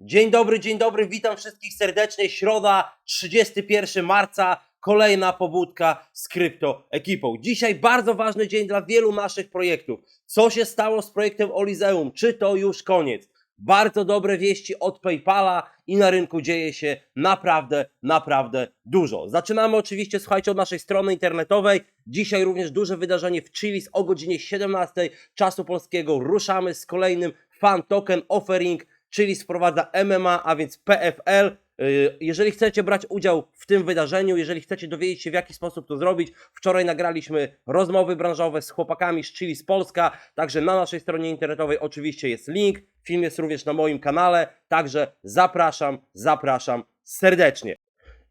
Dzień dobry, dzień dobry, witam wszystkich serdecznie. Środa, 31 marca, kolejna pobudka z krypto ekipą. Dzisiaj bardzo ważny dzień dla wielu naszych projektów. Co się stało z projektem Olizeum? Czy to już koniec? Bardzo dobre wieści od PayPala i na rynku dzieje się naprawdę, naprawdę dużo. Zaczynamy oczywiście, słuchajcie, od naszej strony internetowej. Dzisiaj również duże wydarzenie w Chili's o godzinie 17 czasu polskiego. Ruszamy z kolejnym fan token offering, czyli sprowadza MMA, a więc PFL. Yy, Jeżeli chcecie brać udział w tym wydarzeniu, jeżeli chcecie dowiedzieć się w jaki sposób to zrobić, wczoraj nagraliśmy rozmowy branżowe z chłopakami z Chili z Polska, także na naszej stronie internetowej oczywiście jest link, film jest również na moim kanale, także zapraszam, zapraszam serdecznie.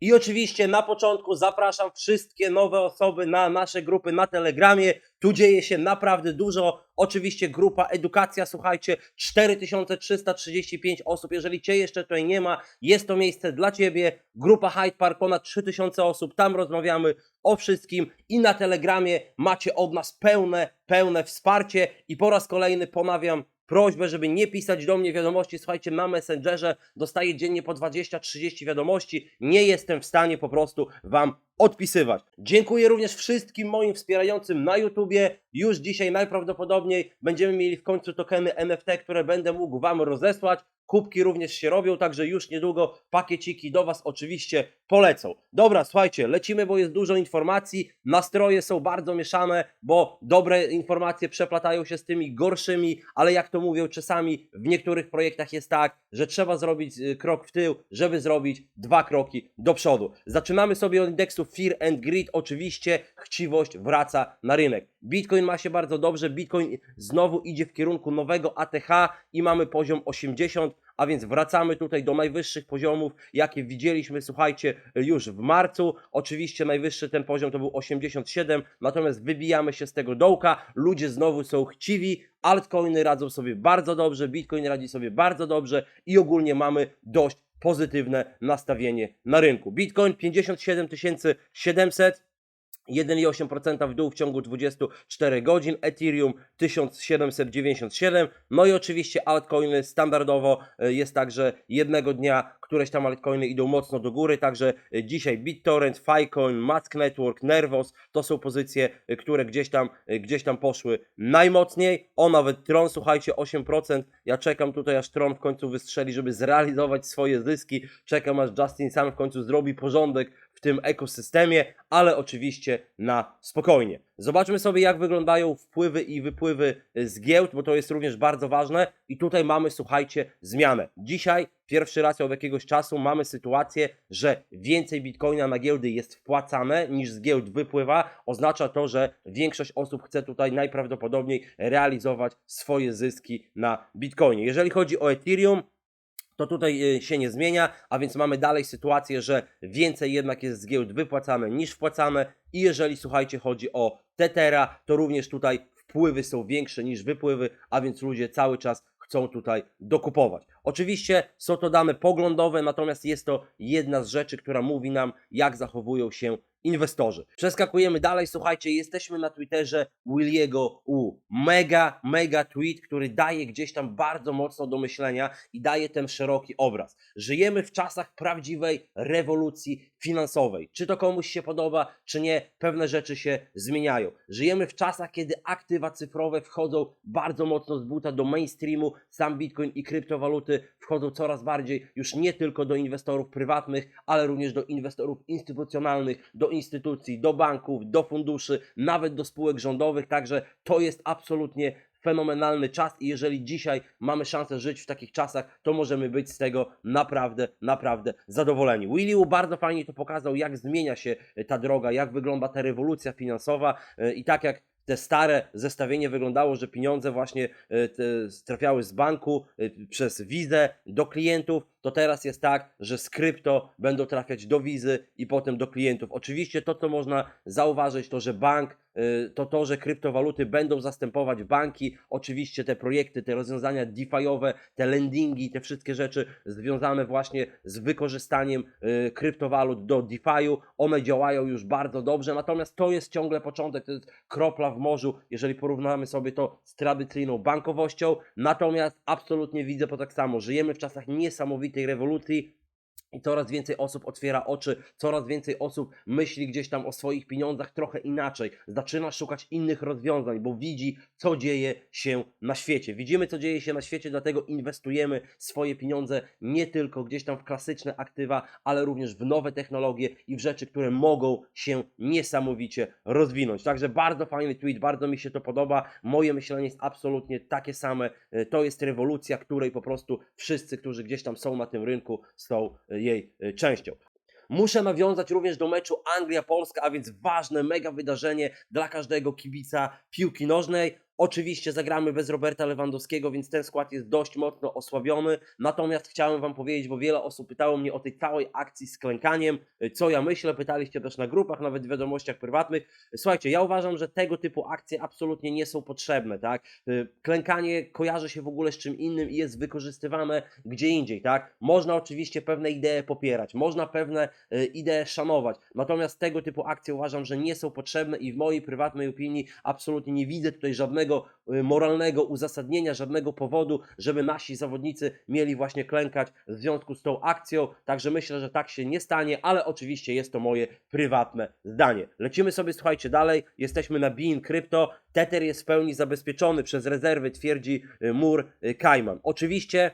I oczywiście na początku zapraszam wszystkie nowe osoby na nasze grupy na Telegramie. Tu dzieje się naprawdę dużo. Oczywiście grupa Edukacja, słuchajcie, 4335 osób. Jeżeli Cię jeszcze tutaj nie ma, jest to miejsce dla Ciebie. Grupa Hyde Park, ponad 3000 osób. Tam rozmawiamy o wszystkim i na Telegramie macie od nas pełne, pełne wsparcie. I po raz kolejny ponawiam prośbę, żeby nie pisać do mnie wiadomości. Słuchajcie, na Messengerze dostaję dziennie po 20-30 wiadomości. Nie jestem w stanie po prostu Wam odpisywać. Dziękuję również wszystkim moim wspierającym na YouTubie. Już dzisiaj najprawdopodobniej będziemy mieli w końcu tokeny NFT, które będę mógł Wam rozesłać. Kubki również się robią, także już niedługo pakieciki do Was oczywiście polecą. Dobra, słuchajcie, lecimy, bo jest dużo informacji. Nastroje są bardzo mieszane, bo dobre informacje przeplatają się z tymi gorszymi, ale jak to mówią, czasami w niektórych projektach jest tak, że trzeba zrobić y, krok w tył, żeby zrobić dwa kroki do przodu. Zaczynamy sobie od indeksu Fear and Greed. Oczywiście chciwość wraca na rynek. Bitcoin ma się bardzo dobrze. Bitcoin znowu idzie w kierunku nowego ATH i mamy poziom 80, a więc wracamy tutaj do najwyższych poziomów, jakie widzieliśmy, słuchajcie, już w marcu. Oczywiście najwyższy ten poziom to był 87, natomiast wybijamy się z tego dołka. Ludzie znowu są chciwi, altcoiny radzą sobie bardzo dobrze, Bitcoin radzi sobie bardzo dobrze i ogólnie mamy dość pozytywne nastawienie na rynku. Bitcoin 57 700, 1,8% w dół w ciągu 24 godzin, Ethereum 1797, no i oczywiście altcoiny standardowo e, jest tak, że jednego dnia któreś tam altcoiny idą mocno do góry, także e, dzisiaj BitTorrent, Filecoin, Mask Network, Nervos to są pozycje, e, które gdzieś tam, gdzieś tam poszły najmocniej, o nawet Tron, słuchajcie 8%, ja czekam tutaj aż Tron w końcu wystrzeli, żeby zrealizować swoje zyski, czekam aż Justin sam w końcu zrobi porządek w tym ekosystemie, ale oczywiście na spokojnie. Zobaczmy sobie, jak wyglądają wpływy i wypływy z giełd, bo to jest również bardzo ważne. I tutaj mamy, słuchajcie, zmianę. Dzisiaj, pierwszy raz od jakiegoś czasu, mamy sytuację, że więcej bitcoina na giełdy jest wpłacane niż z giełd wypływa. Oznacza to, że większość osób chce tutaj najprawdopodobniej realizować swoje zyski na bitcoinie. Jeżeli chodzi o Ethereum, to tutaj y, się nie zmienia, a więc mamy dalej sytuację, że więcej jednak jest z giełd wypłacane niż wpłacane i jeżeli słuchajcie chodzi o Tetera, to również tutaj wpływy są większe niż wypływy, a więc ludzie cały czas chcą tutaj dokupować. Oczywiście są to dane poglądowe, natomiast jest to jedna z rzeczy, która mówi nam, jak zachowują się inwestorzy. Przeskakujemy dalej, słuchajcie, jesteśmy na Twitterze Williego U. Mega, mega tweet, który daje gdzieś tam bardzo mocno do myślenia i daje ten szeroki obraz. Żyjemy w czasach prawdziwej rewolucji finansowej. Czy to komuś się podoba, czy nie, pewne rzeczy się zmieniają. Żyjemy w czasach, kiedy aktywa cyfrowe wchodzą bardzo mocno z buta do mainstreamu, sam Bitcoin i kryptowaluty wchodzą coraz bardziej już nie tylko do inwestorów prywatnych, ale również do inwestorów instytucjonalnych, do instytucji, do banków, do funduszy, nawet do spółek rządowych, także to jest absolutnie fenomenalny czas i jeżeli dzisiaj mamy szansę żyć w takich czasach, to możemy być z tego naprawdę, naprawdę zadowoleni. Willy Woo bardzo fajnie to pokazał, jak zmienia się ta droga, jak wygląda ta rewolucja finansowa e, i tak jak te stare zestawienie wyglądało, że pieniądze właśnie e, trafiały z banku e, przez wizę do klientów, to teraz jest tak, że z krypto będą trafiać do wizy i potem do klientów. Oczywiście to, co można zauważyć, to że bank to to, że kryptowaluty będą zastępować banki. Oczywiście te projekty, te rozwiązania DeFi'owe, te lendingi, te wszystkie rzeczy związane właśnie z wykorzystaniem y, kryptowalut do DeFi'u, one działają już bardzo dobrze, natomiast to jest ciągle początek, to jest kropla w morzu, jeżeli porównamy sobie to z tradycyjną bankowością, natomiast absolutnie widzę to tak samo, żyjemy w czasach niesamowitej rewolucji, i coraz więcej osób otwiera oczy, coraz więcej osób myśli gdzieś tam o swoich pieniądzach trochę inaczej. Zaczyna szukać innych rozwiązań, bo widzi, co dzieje się na świecie. Widzimy, co dzieje się na świecie, dlatego inwestujemy swoje pieniądze nie tylko gdzieś tam w klasyczne aktywa, ale również w nowe technologie i w rzeczy, które mogą się niesamowicie rozwinąć. Także bardzo fajny tweet, bardzo mi się to podoba. Moje myślenie jest absolutnie takie same. E, To jest rewolucja, której po prostu wszyscy, którzy gdzieś tam są na tym rynku, są e, jej e, częścią. Muszę nawiązać również do meczu Anglia-Polska, a więc ważne, mega wydarzenie dla każdego kibica piłki nożnej. Oczywiście zagramy bez Roberta Lewandowskiego, więc ten skład jest dość mocno osłabiony. Natomiast chciałem Wam powiedzieć, bo wiele osób pytało mnie o tej całej akcji z klękaniem, co ja myślę, pytaliście też na grupach, nawet w wiadomościach prywatnych. Słuchajcie, ja uważam, że tego typu akcje absolutnie nie są potrzebne, tak? Y, Klękanie kojarzy się w ogóle z czym innym i jest wykorzystywane gdzie indziej, tak? Można oczywiście pewne idee popierać, można pewne y, idee szanować, natomiast tego typu akcje uważam, że nie są potrzebne i w mojej prywatnej opinii absolutnie nie widzę tutaj żadnego y, moralnego uzasadnienia, żadnego powodu, żeby nasi zawodnicy mieli właśnie klękać w związku z tą akcją, także myślę, że tak się nie stanie, ale oczywiście jest to moje prywatne zdanie. Lecimy sobie, słuchajcie, dalej, jesteśmy na Bean Crypto, Tether jest w pełni zabezpieczony przez rezerwy, twierdzi y, Mur y, Kajman. Oczywiście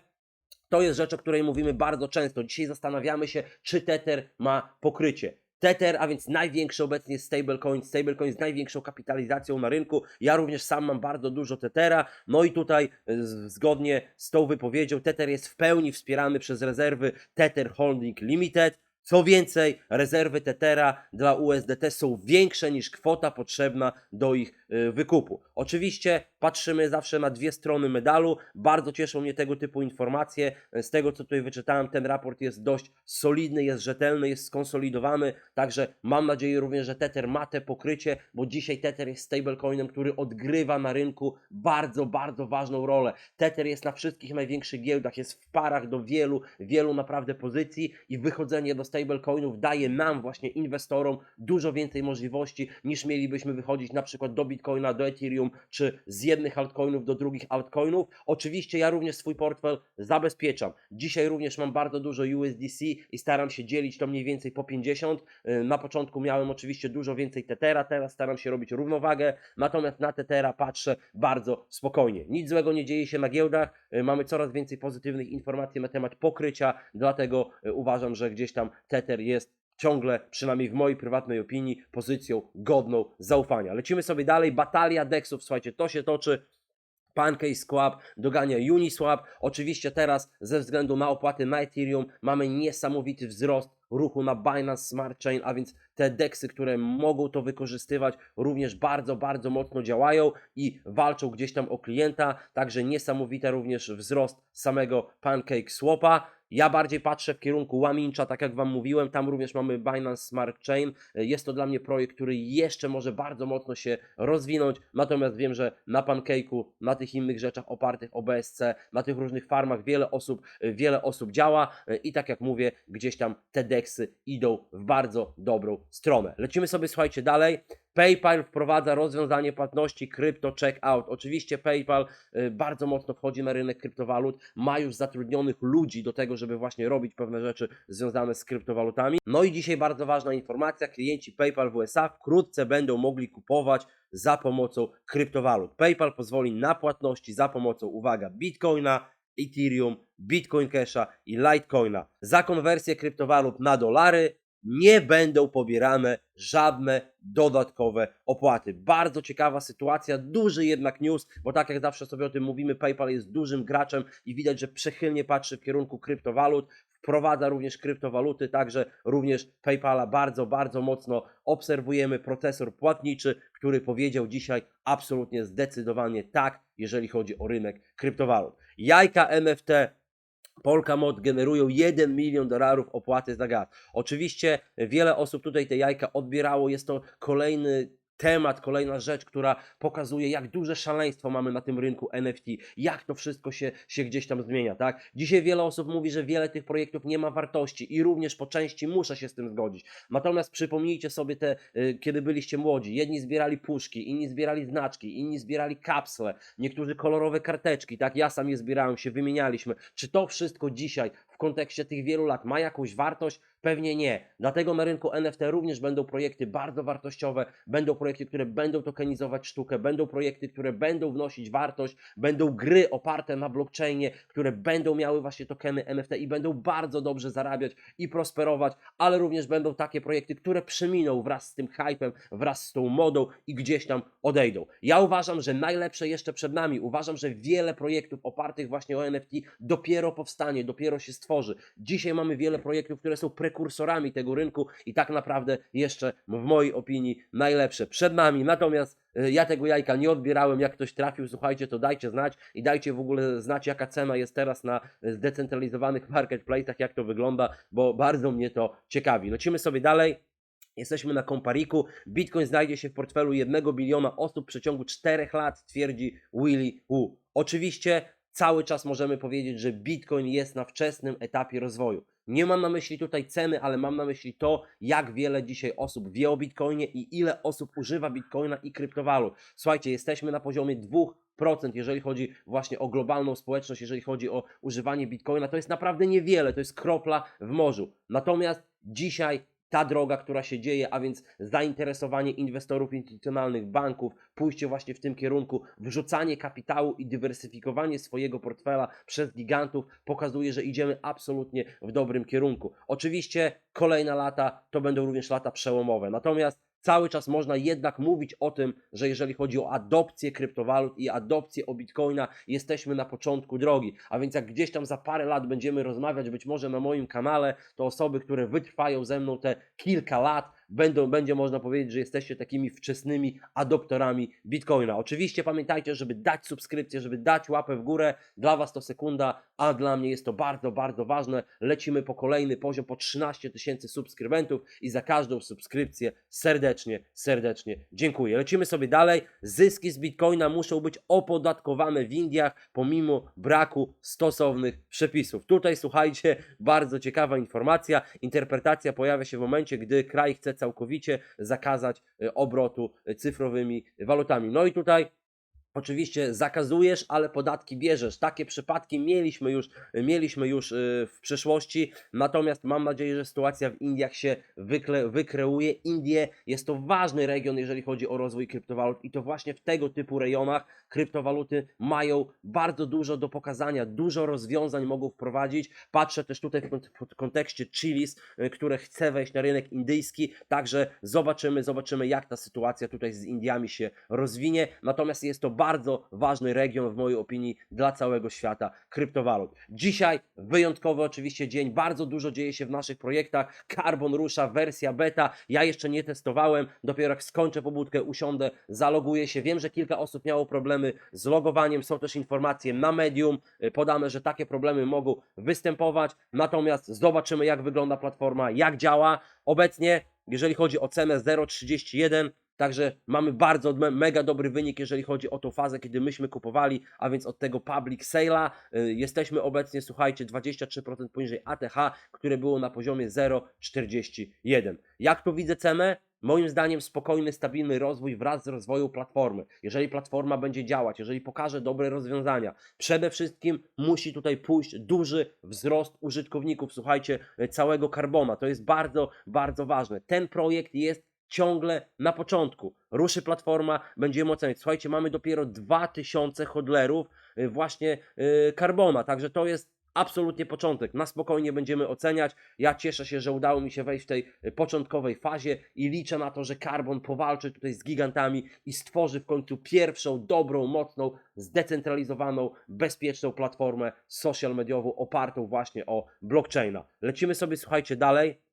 to jest rzecz, o której mówimy bardzo często. Dzisiaj zastanawiamy się, czy Tether ma pokrycie. Tether, a więc największy obecnie stablecoin, stablecoin z największą kapitalizacją na rynku. Ja również sam mam bardzo dużo Tethera. No i tutaj z- zgodnie z tą wypowiedzią Tether jest w pełni wspierany przez rezerwy Tether Holding Limited. Co więcej, rezerwy Tethera dla USDT są większe niż kwota potrzebna do ich y, wykupu. Oczywiście patrzymy zawsze na dwie strony medalu. Bardzo cieszą mnie tego typu informacje. Z tego co tutaj wyczytałem, ten raport jest dość solidny, jest rzetelny, jest skonsolidowany. Także mam nadzieję również, że Tether ma te pokrycie, bo dzisiaj Tether jest stablecoinem, który odgrywa na rynku bardzo, bardzo ważną rolę. Tether jest na wszystkich największych giełdach, jest w parach do wielu, wielu naprawdę pozycji i wychodzenie do stablecoinów daje nam właśnie inwestorom dużo więcej możliwości niż mielibyśmy wychodzić na przykład do Bitcoina, do Ethereum czy z jednych altcoinów do drugich altcoinów. Oczywiście ja również swój portfel zabezpieczam. Dzisiaj również mam bardzo dużo USDC i staram się dzielić to mniej więcej po 50. Yy, Na początku miałem oczywiście dużo więcej Tethera, teraz staram się robić równowagę, natomiast na Tethera patrzę bardzo spokojnie. Nic złego nie dzieje się na giełdach, yy, mamy coraz więcej pozytywnych informacji na temat pokrycia, dlatego yy, uważam, że gdzieś tam Tether jest ciągle, przynajmniej w mojej prywatnej opinii, pozycją godną zaufania. Lecimy sobie dalej, batalia Dexów, słuchajcie, to się toczy. Pancake Swap dogania Uniswap. Oczywiście teraz ze względu na opłaty na Ethereum mamy niesamowity wzrost ruchu na Binance Smart Chain, a więc te DEXy, które mogą to wykorzystywać, również bardzo, bardzo mocno działają i walczą gdzieś tam o klienta. Także niesamowity również wzrost samego Pancake Swapa. Ja bardziej patrzę w kierunku Łamincha, tak jak Wam mówiłem, tam również mamy Binance Smart Chain. Jest to dla mnie projekt, który jeszcze może bardzo mocno się rozwinąć, natomiast wiem, że na Pancake'u, na tych innych rzeczach opartych o BSC, na tych różnych farmach wiele osób, wiele osób działa i tak jak mówię, gdzieś tam te DEXy idą w bardzo dobrą stronę. Lecimy sobie, słuchajcie, dalej. PayPal wprowadza rozwiązanie płatności krypto checkout. Oczywiście PayPal y, bardzo mocno wchodzi na rynek kryptowalut, ma już zatrudnionych ludzi do tego, żeby właśnie robić pewne rzeczy związane z kryptowalutami. No i dzisiaj bardzo ważna informacja, klienci PayPal w USA wkrótce będą mogli kupować za pomocą kryptowalut. PayPal pozwoli na płatności za pomocą, uwaga, Bitcoina, Ethereum, Bitcoin Casha i Litecoina. Za konwersję kryptowalut na dolary nie będą pobierane żadne dodatkowe opłaty. Bardzo ciekawa sytuacja, duży jednak news, bo tak jak zawsze sobie o tym mówimy, PayPal jest dużym graczem i widać, że przychylnie patrzy w kierunku kryptowalut, wprowadza również kryptowaluty, także również PayPala bardzo, bardzo mocno obserwujemy procesor płatniczy, który powiedział dzisiaj absolutnie zdecydowanie tak, jeżeli chodzi o rynek kryptowalut. Jajka NFT Polkamot generują 1 milion dolarów opłaty za gaz. Oczywiście wiele osób tutaj te jajka odbierało, jest to kolejny temat, kolejna rzecz, która pokazuje, jak duże szaleństwo mamy na tym rynku NFT, jak to wszystko się, się gdzieś tam zmienia, tak? Dzisiaj wiele osób mówi, że wiele tych projektów nie ma wartości i również po części muszę się z tym zgodzić. Natomiast przypomnijcie sobie te, y, kiedy byliście młodzi, jedni zbierali puszki, inni zbierali znaczki, inni zbierali kapsle, niektórzy kolorowe karteczki, tak? Ja sam je zbierałem, się wymienialiśmy. Czy to wszystko dzisiaj w kontekście tych wielu lat ma jakąś wartość? Pewnie nie. Dlatego na rynku NFT również będą projekty bardzo wartościowe, będą projekty, które będą tokenizować sztukę, będą projekty, które będą wnosić wartość, będą gry oparte na blockchainie, które będą miały właśnie tokeny NFT i będą bardzo dobrze zarabiać i prosperować, ale również będą takie projekty, które przeminą wraz z tym hypem, wraz z tą modą i gdzieś tam odejdą. Ja uważam, że najlepsze jeszcze przed nami. Uważam, że wiele projektów opartych właśnie o NFT dopiero powstanie, dopiero się stworzy. Dzisiaj mamy wiele projektów, które są prekursorami tego rynku i tak naprawdę jeszcze w mojej opinii najlepsze przed nami. Natomiast y, ja tego jajka nie odbierałem. Jak ktoś trafił, słuchajcie, to dajcie znać i dajcie w ogóle znać, jaka cena jest teraz na y, zdecentralizowanych marketplace'ach, jak to wygląda, bo bardzo mnie to ciekawi. Lecimy sobie dalej. Jesteśmy na Kompariku. Bitcoin znajdzie się w portfelu 1 biliona osób w przeciągu 4 lat, twierdzi Willy Wu. Oczywiście cały czas możemy powiedzieć, że Bitcoin jest na wczesnym etapie rozwoju. Nie mam na myśli tutaj ceny, ale mam na myśli to, jak wiele dzisiaj osób wie o Bitcoinie i ile osób używa Bitcoina i kryptowalut. Słuchajcie, jesteśmy na poziomie 2%, jeżeli chodzi właśnie o globalną społeczność, jeżeli chodzi o używanie Bitcoina. To jest naprawdę niewiele, to jest kropla w morzu. Natomiast dzisiaj ta droga, która się dzieje, a więc zainteresowanie inwestorów instytucjonalnych, banków, pójście właśnie w tym kierunku, wrzucanie kapitału i dywersyfikowanie swojego portfela przez gigantów pokazuje, że idziemy absolutnie w dobrym kierunku. Oczywiście kolejne lata to będą również lata przełomowe. Natomiast cały czas można jednak mówić o tym, że jeżeli chodzi o adopcję kryptowalut i adopcję o bitcoina, jesteśmy na początku drogi. A więc jak gdzieś tam za parę lat będziemy rozmawiać, być może na moim kanale, to osoby, które wytrwają ze mną te kilka lat, będą, będzie można powiedzieć, że jesteście takimi wczesnymi adoptorami Bitcoina. Oczywiście pamiętajcie, żeby dać subskrypcję, żeby dać łapę w górę. Dla Was to sekunda, a dla mnie jest to bardzo, bardzo ważne. Lecimy po kolejny poziom, po 13 tysięcy subskrybentów i za każdą subskrypcję serdecznie, serdecznie dziękuję. Lecimy sobie dalej. Zyski z Bitcoina muszą być opodatkowane w Indiach pomimo braku stosownych przepisów. Tutaj słuchajcie, bardzo ciekawa informacja. Interpretacja pojawia się w momencie, gdy kraj chce całkowicie zakazać e, obrotu e, cyfrowymi walutami. No i tutaj Oczywiście zakazujesz, ale podatki bierzesz. Takie przypadki mieliśmy już, mieliśmy już y, w przeszłości, natomiast mam nadzieję, że sytuacja w Indiach się wykle, wykreuje. Indie jest to ważny region, jeżeli chodzi o rozwój kryptowalut i to właśnie w tego typu rejonach kryptowaluty mają bardzo dużo do pokazania, dużo rozwiązań mogą wprowadzić. Patrzę też tutaj w kont- w kontekście Chilis, y, które chce wejść na rynek indyjski, także zobaczymy, zobaczymy jak ta sytuacja tutaj z Indiami się rozwinie. Natomiast jest to bardzo ważny region w mojej opinii dla całego świata kryptowalut. Dzisiaj wyjątkowy oczywiście dzień, bardzo dużo dzieje się w naszych projektach. Carbon rusza, wersja beta. Ja jeszcze nie testowałem, dopiero jak skończę pobudkę, usiądę, zaloguję się. Wiem, że kilka osób miało problemy z logowaniem, są też informacje na medium y, podane, że takie problemy mogą występować. Natomiast zobaczymy, jak wygląda platforma, jak działa. Obecnie, jeżeli chodzi o cenę 0,31, Także mamy bardzo me- mega dobry wynik, jeżeli chodzi o tą fazę, kiedy myśmy kupowali, a więc od tego public sale'a y, jesteśmy obecnie, słuchajcie, 23% poniżej ATH, które było na poziomie 0,41. Jak tu widzę cenę? Moim zdaniem spokojny, stabilny rozwój wraz z rozwojem platformy. Jeżeli platforma będzie działać, jeżeli pokaże dobre rozwiązania, przede wszystkim musi tutaj pójść duży wzrost użytkowników, słuchajcie, całego Carbona. To jest bardzo, bardzo ważne. Ten projekt jest ciągle na początku. Ruszy platforma, będziemy oceniać. Słuchajcie, mamy dopiero 2000 hodlerów y, właśnie y, Carbona, także to jest absolutnie początek. Na spokojnie będziemy oceniać. Ja cieszę się, że udało mi się wejść w tej y, początkowej fazie i liczę na to, że Carbon powalczy tutaj z gigantami i stworzy w końcu pierwszą, dobrą, mocną, zdecentralizowaną, bezpieczną platformę social mediową opartą właśnie o blockchaina. Lecimy sobie, słuchajcie, dalej.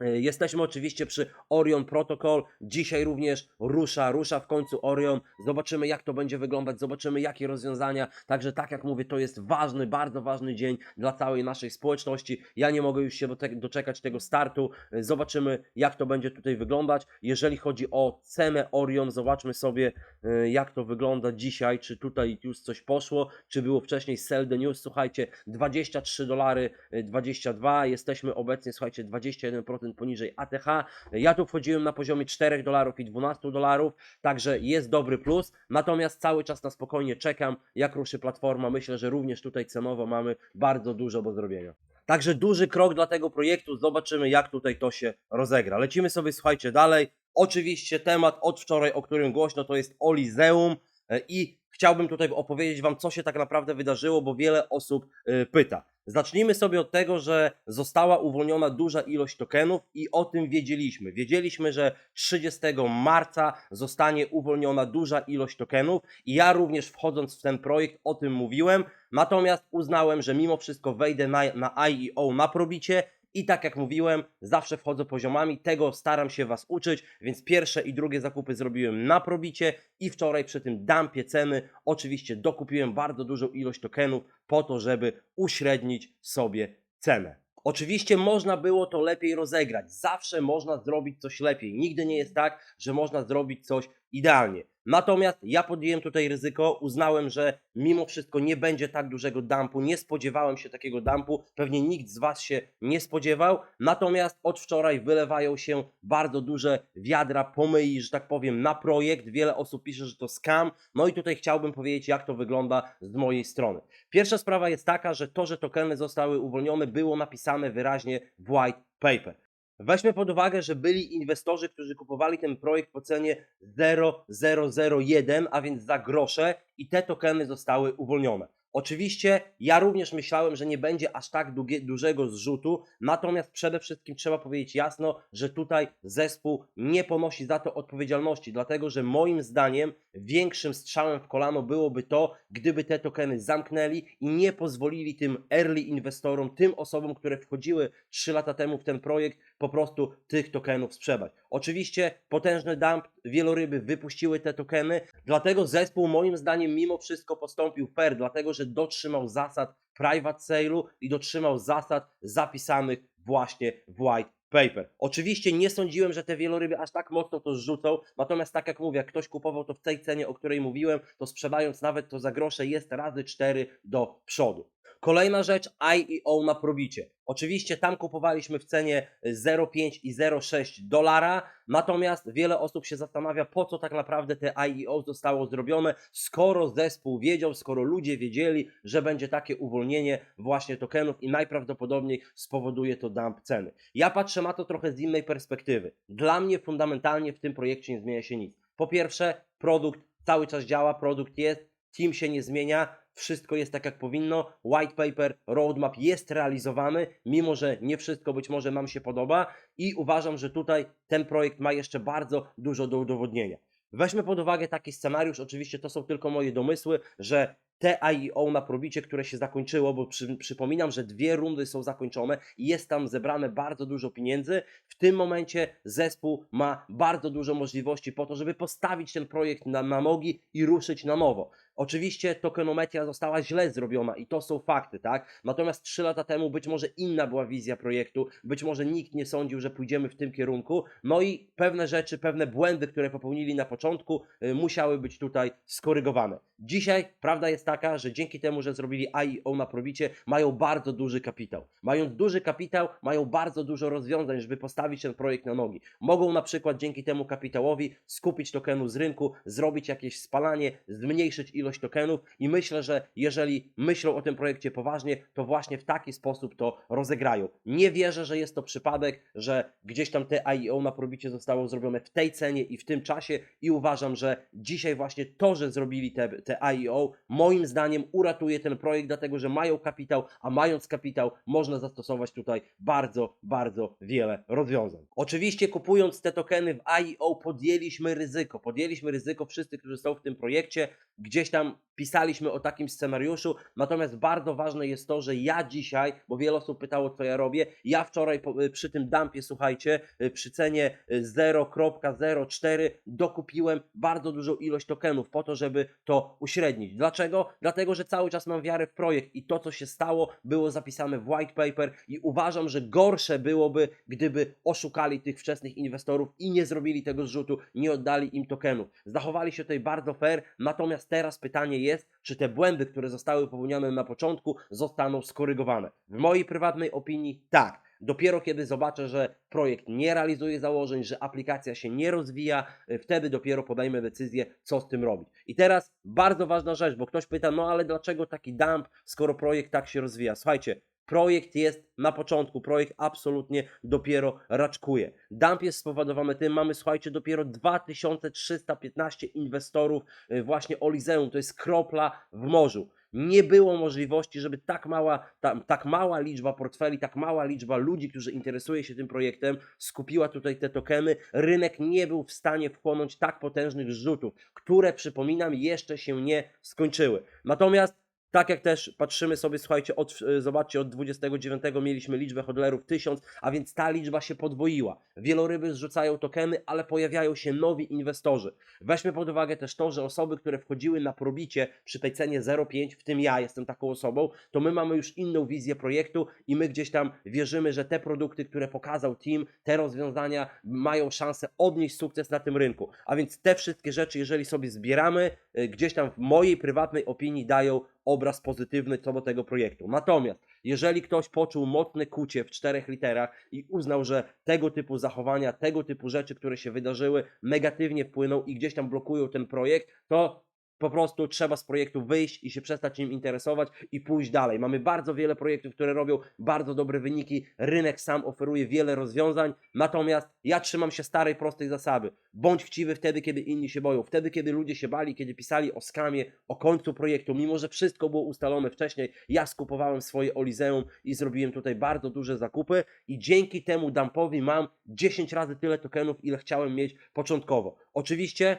E, Jesteśmy oczywiście przy Orion Protocol. Dzisiaj również rusza, rusza w końcu Orion. Zobaczymy, jak to będzie wyglądać, zobaczymy, jakie rozwiązania. Także, tak jak mówię, to jest ważny, bardzo ważny dzień dla całej naszej społeczności. Ja nie mogę już się doczekać tego startu. E, Zobaczymy, jak to będzie tutaj wyglądać. Jeżeli chodzi o cenę Orion, zobaczmy sobie, e, jak to wygląda dzisiaj. Czy tutaj już coś poszło, czy było wcześniej Sell the News. Słuchajcie, 23 dolary, e, 22. Jesteśmy obecnie, słuchajcie, 21% poniżej ATH. Ja tu wchodziłem na poziomie 4 dolarów i 12 dolarów, także jest dobry plus. Natomiast cały czas na spokojnie czekam, jak ruszy platforma. Myślę, że również tutaj cenowo mamy bardzo dużo do zrobienia. Także duży krok dla tego projektu. Zobaczymy, jak tutaj to się rozegra. Lecimy sobie, słuchajcie, dalej. Oczywiście temat od wczoraj, o którym głośno, to jest Olizeum e, i chciałbym tutaj opowiedzieć Wam, co się tak naprawdę wydarzyło, bo wiele osób e, pyta. Zacznijmy sobie od tego, że została uwolniona duża ilość tokenów i o tym wiedzieliśmy. Wiedzieliśmy, że 30 marca zostanie uwolniona duża ilość tokenów i ja również wchodząc w ten projekt o tym mówiłem, natomiast uznałem, że mimo wszystko wejdę na, na IEO na probicie i tak jak mówiłem, zawsze wchodzę poziomami, tego staram się Was uczyć, więc pierwsze i drugie zakupy zrobiłem na probicie i wczoraj przy tym dumpie ceny oczywiście dokupiłem bardzo dużą ilość tokenów po to, żeby uśrednić sobie cenę. Oczywiście można było to lepiej rozegrać, zawsze można zrobić coś lepiej. Nigdy nie jest tak, że można zrobić coś idealnie. Natomiast ja podjęłem tutaj ryzyko, uznałem, że mimo wszystko nie będzie tak dużego dumpu, nie spodziewałem się takiego dumpu, pewnie nikt z Was się nie spodziewał, natomiast od wczoraj wylewają się bardzo duże wiadra pomyji, że tak powiem, na projekt, wiele osób pisze, że to scam, no i tutaj chciałbym powiedzieć, jak to wygląda z mojej strony. Pierwsza sprawa jest taka, że to, że tokeny zostały uwolnione, było napisane wyraźnie w white paper. Weźmy pod uwagę, że byli inwestorzy, którzy kupowali ten projekt po cenie 0,001, a więc za grosze i te tokeny zostały uwolnione. Oczywiście ja również myślałem, że nie będzie aż tak długie, dużego zrzutu, natomiast przede wszystkim trzeba powiedzieć jasno, że tutaj zespół nie ponosi za to odpowiedzialności, dlatego że moim zdaniem większym strzałem w kolano byłoby to, gdyby te tokeny zamknęli i nie pozwolili tym early inwestorom, tym osobom, które wchodziły 3 lata temu w ten projekt, po prostu tych tokenów sprzedać. Oczywiście potężny dump, wieloryby wypuściły te tokeny, dlatego zespół moim zdaniem mimo wszystko postąpił fair, dlatego że dotrzymał zasad private sale'u i dotrzymał zasad zapisanych właśnie w white paper. Oczywiście nie sądziłem, że te wieloryby aż tak mocno to zrzucą, natomiast tak jak mówię, jak ktoś kupował to w tej cenie, o której mówiłem, to sprzedając nawet to za grosze jest razy 4 do przodu. Kolejna rzecz, IEO na probicie. Oczywiście tam kupowaliśmy w cenie 0,5 i 0,6 dolara, natomiast wiele osób się zastanawia, po co tak naprawdę te IEO zostało zrobione, skoro zespół wiedział, skoro ludzie wiedzieli, że będzie takie uwolnienie właśnie tokenów i najprawdopodobniej spowoduje to dump ceny. Ja patrzę na to trochę z innej perspektywy. Dla mnie fundamentalnie w tym projekcie nie zmienia się nic. Po pierwsze, produkt cały czas działa, produkt jest, team się nie zmienia, wszystko jest tak jak powinno, white paper, roadmap jest realizowany, mimo że nie wszystko być może nam się podoba i uważam, że tutaj ten projekt ma jeszcze bardzo dużo do udowodnienia. Weźmy pod uwagę taki scenariusz, oczywiście to są tylko moje domysły, że te IEO na probicie, które się zakończyło, bo przy, przypominam, że dwie rundy są zakończone i jest tam zebrane bardzo dużo pieniędzy. W tym momencie zespół ma bardzo dużo możliwości po to, żeby postawić ten projekt na, na nogi i ruszyć na nowo. Oczywiście tokenometria została źle zrobiona i to są fakty, tak? Natomiast 3 lata temu być może inna była wizja projektu, być może nikt nie sądził, że pójdziemy w tym kierunku. No i pewne rzeczy, pewne błędy, które popełnili na początku, y, musiały być tutaj skorygowane. Dzisiaj prawda jest taka, że dzięki temu, że zrobili IEO na probicie, mają bardzo duży kapitał. Mając duży kapitał, mają bardzo dużo rozwiązań, żeby postawić ten projekt na nogi. Mogą na przykład dzięki temu kapitałowi skupić tokenu z rynku, zrobić jakieś spalanie, zmniejszyć ilość tokenów i myślę, że jeżeli myślą o tym projekcie poważnie, to właśnie w taki sposób to rozegrają. Nie wierzę, że jest to przypadek, że gdzieś tam te IEO na probicie zostało zrobione w tej cenie i w tym czasie i uważam, że dzisiaj właśnie to, że zrobili te, te IEO, moim zdaniem uratuje ten projekt, dlatego że mają kapitał, a mając kapitał można zastosować tutaj bardzo, bardzo wiele rozwiązań. Oczywiście kupując te tokeny w IEO podjęliśmy ryzyko, podjęliśmy ryzyko wszyscy, którzy są w tym projekcie, gdzieś tam tam pisaliśmy o takim scenariuszu, natomiast bardzo ważne jest to, że ja dzisiaj, bo wiele osób pytało, co ja robię, ja wczoraj y, przy tym dumpie, słuchajcie, y, przy cenie y, 0.04 dokupiłem bardzo dużą ilość tokenów po to, żeby to uśrednić. Dlaczego? Dlatego, że cały czas mam wiarę w projekt i to, co się stało, było zapisane w white paper i uważam, że gorsze byłoby, gdyby oszukali tych wczesnych inwestorów i nie zrobili tego zrzutu, nie oddali im tokenów. Zachowali się tutaj bardzo fair, natomiast teraz jest, czy te błędy, które zostały popełnione na początku, zostaną skorygowane. W mojej prywatnej opinii tak. Dopiero kiedy zobaczę, że projekt nie realizuje założeń, że aplikacja się nie rozwija, y, wtedy dopiero podejmę decyzję, co z tym robić. I teraz bardzo ważna rzecz, bo ktoś pyta, no ale dlaczego taki dump, skoro projekt tak się rozwija? Słuchajcie, projekt jest na początku, projekt absolutnie dopiero raczkuje. Dump jest spowodowany tym, mamy słuchajcie, dopiero 2315 inwestorów y, właśnie Olizeum, to jest kropla w morzu nie było możliwości, żeby tak mała, ta, tak mała liczba portfeli, tak mała liczba ludzi, którzy interesuje się tym projektem, skupiła tutaj te tokeny. Rynek nie był w stanie wchłonąć tak potężnych zrzutów, które, przypominam, jeszcze się nie skończyły. Natomiast tak jak też patrzymy sobie, słuchajcie, od, e, zobaczcie, od 29 mieliśmy liczbę hodlerów 1000, a więc ta liczba się podwoiła. Wieloryby zrzucają tokeny, ale pojawiają się nowi inwestorzy. Weźmy pod uwagę też to, że osoby, które wchodziły na probicie przy tej cenie 0,5, w tym ja jestem taką osobą, to my mamy już inną wizję projektu i my gdzieś tam wierzymy, że te produkty, które pokazał team, te rozwiązania mają szansę odnieść sukces na tym rynku. A więc te wszystkie rzeczy, jeżeli sobie zbieramy, y, gdzieś tam w mojej prywatnej opinii dają obraz pozytywny co do tego projektu. Natomiast jeżeli ktoś poczuł mocne kucie w czterech literach i uznał, że tego typu zachowania, tego typu rzeczy, które się wydarzyły, negatywnie wpłyną i gdzieś tam blokują ten projekt, to po prostu trzeba z projektu wyjść i się przestać nim interesować i pójść dalej. Mamy bardzo wiele projektów, które robią bardzo dobre wyniki. Rynek sam oferuje wiele rozwiązań, natomiast ja trzymam się starej, prostej zasady. Bądź chciwy wtedy, kiedy inni się boją. Wtedy, kiedy ludzie się bali, kiedy pisali o skamie, o końcu projektu, mimo że wszystko było ustalone wcześniej, ja skupowałem swoje Olizeum i zrobiłem tutaj bardzo duże zakupy i dzięki temu dumpowi mam 10 razy tyle tokenów, ile chciałem mieć początkowo. Oczywiście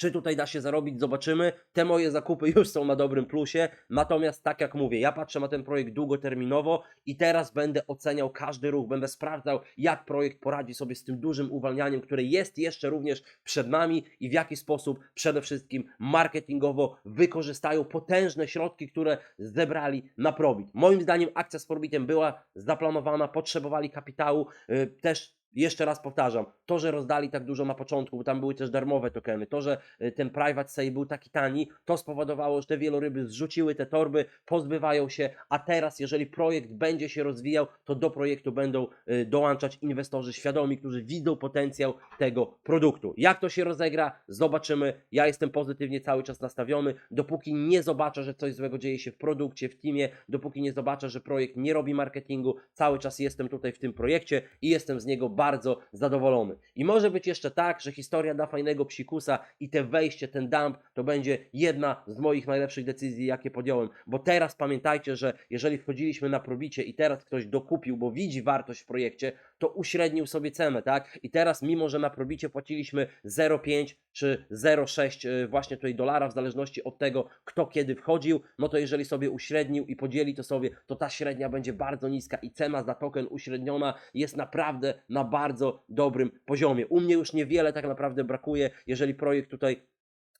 czy tutaj da się zarobić, zobaczymy. Te moje zakupy już są na dobrym plusie. Natomiast, tak jak mówię, ja patrzę na ten projekt długoterminowo i teraz będę oceniał każdy ruch, będę sprawdzał, jak projekt poradzi sobie z tym dużym uwalnianiem, które jest jeszcze również przed nami i w jaki sposób przede wszystkim marketingowo wykorzystają potężne środki, które zebrali na Probit. Moim zdaniem akcja z Probitem była zaplanowana, potrzebowali kapitału, yy, też jeszcze raz powtarzam, to, że rozdali tak dużo na początku, bo tam były też darmowe tokeny, to, że y, ten private sale był taki tani, to spowodowało, że te wieloryby zrzuciły te torby, pozbywają się, a teraz, jeżeli projekt będzie się rozwijał, to do projektu będą y, dołączać inwestorzy świadomi, którzy widzą potencjał tego produktu. Jak to się rozegra, zobaczymy. Ja jestem pozytywnie cały czas nastawiony, dopóki nie zobaczę, że coś złego dzieje się w produkcie, w teamie, dopóki nie zobaczę, że projekt nie robi marketingu, cały czas jestem tutaj w tym projekcie i jestem z niego bardzo zadowolony. I może być jeszcze tak, że historia da fajnego psikusa i te wejście, ten dump, to będzie jedna z moich najlepszych decyzji, jakie podjąłem. Bo teraz pamiętajcie, że jeżeli wchodziliśmy na probicie i teraz ktoś dokupił, bo widzi wartość w projekcie, to uśrednił sobie cenę, tak? I teraz, mimo że na probicie płaciliśmy 0,5 czy 0,6 y, właśnie tutaj dolara, w zależności od tego, kto kiedy wchodził, no to jeżeli sobie uśrednił i podzieli to sobie, to ta średnia będzie bardzo niska i cena za token uśredniona jest naprawdę na bardzo dobrym poziomie. U mnie już niewiele tak naprawdę brakuje, jeżeli projekt tutaj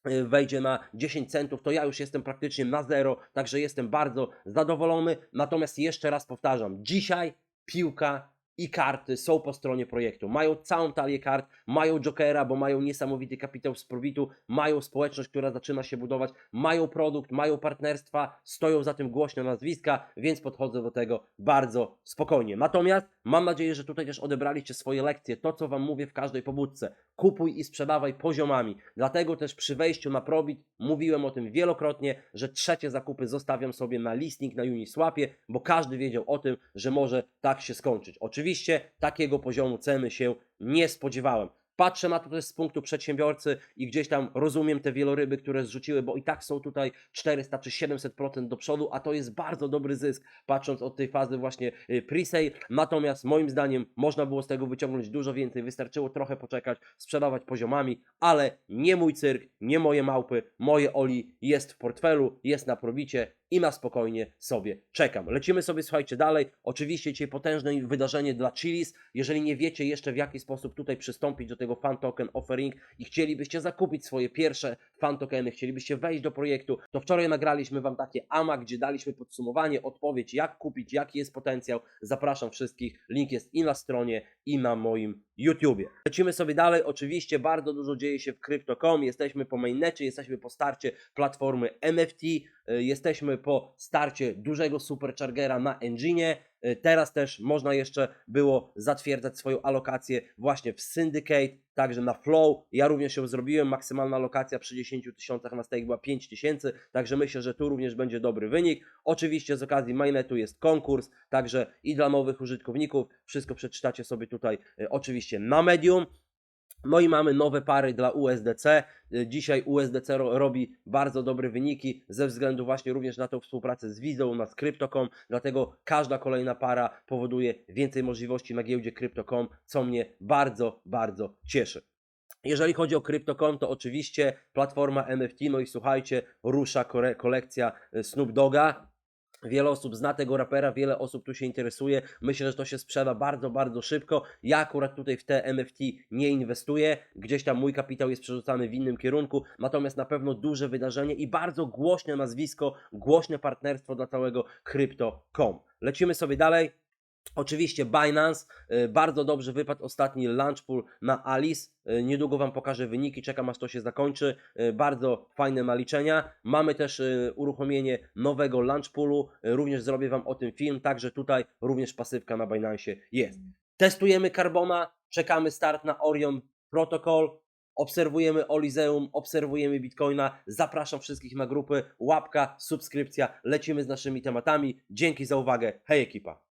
y, wejdzie na 10 centów, to ja już jestem praktycznie na zero, także jestem bardzo zadowolony. Natomiast jeszcze raz powtarzam, dzisiaj piłka i karty są po stronie projektu. Mają całą talię kart, mają Jokera, bo mają niesamowity kapitał z Probitu, mają społeczność, która zaczyna się budować, mają produkt, mają partnerstwa, stoją za tym głośno nazwiska, więc podchodzę do tego bardzo spokojnie. Natomiast mam nadzieję, że tutaj też odebraliście swoje lekcje, to co Wam mówię w każdej pobudce. Kupuj i sprzedawaj poziomami. Dlatego też przy wejściu na Probit mówiłem o tym wielokrotnie, że trzecie zakupy zostawiam sobie na listing na Uniswapie, bo każdy wiedział o tym, że może tak się skończyć. Oczywiście takiego poziomu ceny się nie spodziewałem. Patrzę na to też z punktu przedsiębiorcy i gdzieś tam rozumiem te wieloryby, które zrzuciły, bo i tak są tutaj 400 czy 700% do przodu, a to jest bardzo dobry zysk, patrząc od tej fazy właśnie y, pre-sale. Natomiast moim zdaniem można było z tego wyciągnąć dużo więcej, wystarczyło trochę poczekać, sprzedawać poziomami, ale nie mój cyrk, nie moje małpy, moje Oli jest w portfelu, jest na probicie i na spokojnie sobie czekam. Lecimy sobie, słuchajcie, dalej. Oczywiście dzisiaj potężne wydarzenie dla Chilis. Jeżeli nie wiecie jeszcze w jaki sposób tutaj przystąpić do tego fan token offering i chcielibyście zakupić swoje pierwsze fan tokeny, chcielibyście wejść do projektu, to wczoraj nagraliśmy Wam takie AMA, gdzie daliśmy podsumowanie, odpowiedź, jak kupić, jaki jest potencjał. Zapraszam wszystkich. Link jest i na stronie, i na moim YouTubie. Lecimy sobie dalej. Oczywiście bardzo dużo dzieje się w Crypto.com. Jesteśmy po mainnecie, jesteśmy po starcie platformy NFT, y, jesteśmy po starcie dużego superchargera na Engine. Y, Teraz też można jeszcze było zatwierdzać swoją alokację właśnie w Syndicate, także na Flow. Ja również ją zrobiłem. Maksymalna alokacja przy 10 tysiącach na stake była 5 tysięcy, także myślę, że tu również będzie dobry wynik. Oczywiście z okazji mainnetu jest konkurs, także i dla nowych użytkowników. Wszystko przeczytacie sobie tutaj y, oczywiście na Medium. No i mamy nowe pary dla USDC. Dzisiaj USDC ro robi bardzo dobre wyniki ze względu właśnie również na tą współpracę z Vizą, na Crypto.com, dlatego każda kolejna para powoduje więcej możliwości na giełdzie Crypto.com, co mnie bardzo, bardzo cieszy. Jeżeli chodzi o Crypto.com, to oczywiście platforma NFT, no i słuchajcie, rusza kolekcja y, Snoop Doga. Wiele osób zna tego rapera, wiele osób tu się interesuje. Myślę, że to się sprzeda bardzo, bardzo szybko. Ja akurat tutaj w te NFT nie inwestuję. Gdzieś tam mój kapitał jest przerzucany w innym kierunku. Natomiast na pewno duże wydarzenie i bardzo głośne nazwisko, głośne partnerstwo dla całego Crypto.com. Lecimy sobie dalej. Oczywiście Binance, y, bardzo dobrze wypadł ostatni launch pool na Alice. Y, Niedługo Wam pokażę wyniki, czekam aż to się zakończy. Y, Bardzo fajne naliczenia. Mamy też uruchomienie nowego launch poolu, również zrobię Wam o tym film, także tutaj również pasywka na Binance jest. Testujemy Carbona, czekamy start na Orion Protocol. Obserwujemy Olizeum, obserwujemy Bitcoina. Zapraszam wszystkich na grupy. Łapka, subskrypcja. Lecimy z naszymi tematami. Dzięki za uwagę. Hej ekipa.